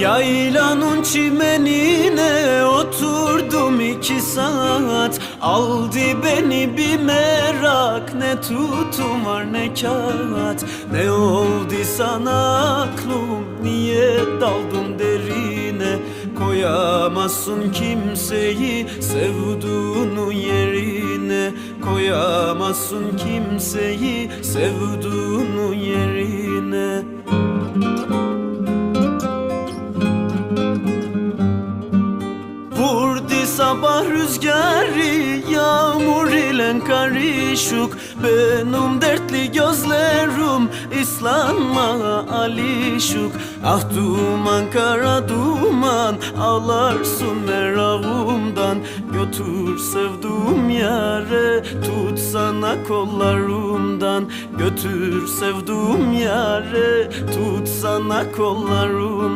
Yaylanın çimenine oturdum iki saat. Aldı beni bir merak Ne tutum var ne kağıt. Ne oldu sana aklım Niye daldın derine? Koyamazsın kimseyi Sevduğunu yerine. Koyamazsın kimseyi Sevduğunu yerine sabah rüzgarı Yağmur ile karışık. Benim dertli gözlerim İslanma alişuk Ah duman kara duman Ağlarsın meravumdan. Götür sevduğum yare Tut sana kollarımdan. Götür sevduğum yare Tut sana kollarımdan